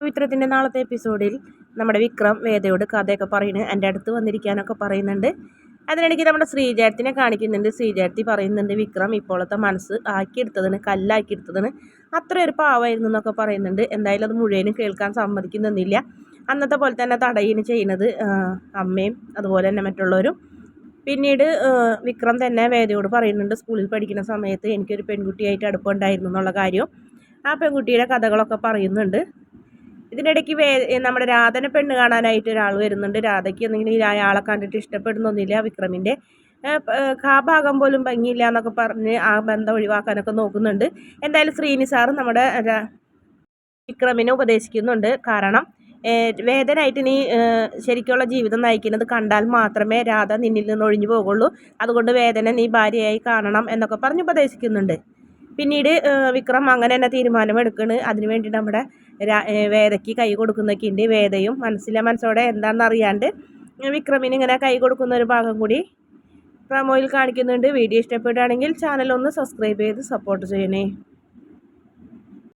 പവിത്രത്തിന്റെ നാളത്തെ എപ്പിസോഡിൽ നമ്മുടെ വിക്രം വേദയോട് കഥയൊക്കെ പറയുന്നത് എന്റെ അടുത്ത് വന്നിരിക്കാനൊക്കെ പറയുന്നുണ്ട്. അതിനിടയ്ക്ക് നമ്മുടെ ശ്രീജാരത്തിനെ കാണിക്കുന്നുണ്ട്. ശ്രീജാരത്തി പറയുന്നുണ്ട് വിക്രം ഇപ്പോഴത്തെ മനസ്സ് ആക്കിയെടുത്തതിന് കല്ലാക്കിയെടുത്തതിന് അത്ര ഒരു പാവമായിരുന്നു എന്നൊക്കെ പറയുന്നുണ്ട്. എന്തായാലും അത് മുഴുവനും കേൾക്കാൻ സമ്മതിക്കുന്നില്ല. അന്നത്തെ പോലെ തന്നെ തടയിന് ചെയ്യുന്നത്. അമ്മയും അതുപോലെ തന്നെ മറ്റുള്ളവരും. പിന്നീട് വിക്രം തന്നെ വേദയോട് പറയുന്നുണ്ട് സ്കൂളിൽ പഠിക്കുന്ന സമയത്ത് എനിക്കൊരു പെൺകുട്ടിയായിട്ട് അടുപ്പമുണ്ടായിരുന്നു എന്നുള്ള കാര്യം. ആ പെൺകുട്ടിയുടെ കഥകളൊക്കെ പറയുന്നുണ്ട്. ഇതിനിടയ്ക്ക് വേ നമ്മുടെ രാധനെ പെണ്ണ് കാണാനായിട്ട് ഒരാൾ വരുന്നുണ്ട്. രാധയ്ക്ക് എന്തെങ്കിലും അയാളെ കണ്ടിട്ട് ഇഷ്ടപ്പെടുന്നൊന്നുമില്ല. വിക്രമിന്റെ ആ ഭാഗം പോലും ഭംഗിയില്ല എന്നൊക്കെ പറഞ്ഞ് ആ ബന്ധം ഒഴിവാക്കാനൊക്കെ നോക്കുന്നുണ്ട്. എന്തായാലും ശ്രീനി സാറ് നമ്മുടെ വിക്രമിനെ ഉപദേശിക്കുന്നുണ്ട്. കാരണം വേദനായിട്ട് നീ ശരിക്കുള്ള ജീവിതം നയിക്കുന്നത് കണ്ടാൽ മാത്രമേ രാധ നിന്നിൽ നിന്ന് ഒഴിഞ്ഞു പോകുള്ളൂ അതുകൊണ്ട് വേദന നീ ഭാര്യയായി കാണണം എന്നൊക്കെ പറഞ്ഞ് ഉപദേശിക്കുന്നുണ്ട്. പിന്നീട് വിക്രം അങ്ങനെ തന്നെ തീരുമാനമെടുക്കണ്. അതിന് വേണ്ടി നമ്മുടെ വേദയ്ക്ക് കൈ കൊടുക്കുന്നൊക്കെ ഉണ്ട്. വേദയും മനസ്സിലെ മനസ്സോടെ എന്താണെന്ന് അറിയാണ്ട് വിക്രമിന് ഇങ്ങനെ കൈ കൊടുക്കുന്ന ഒരു ഭാഗം കൂടി പ്രമോയിൽ കാണിക്കുന്നുണ്ട്. വീഡിയോ ഇഷ്ടപ്പെടുകയാണെങ്കിൽ ചാനൽ ഒന്ന് സബ്സ്ക്രൈബ് ചെയ്ത് സപ്പോർട്ട് ചെയ്യണേ.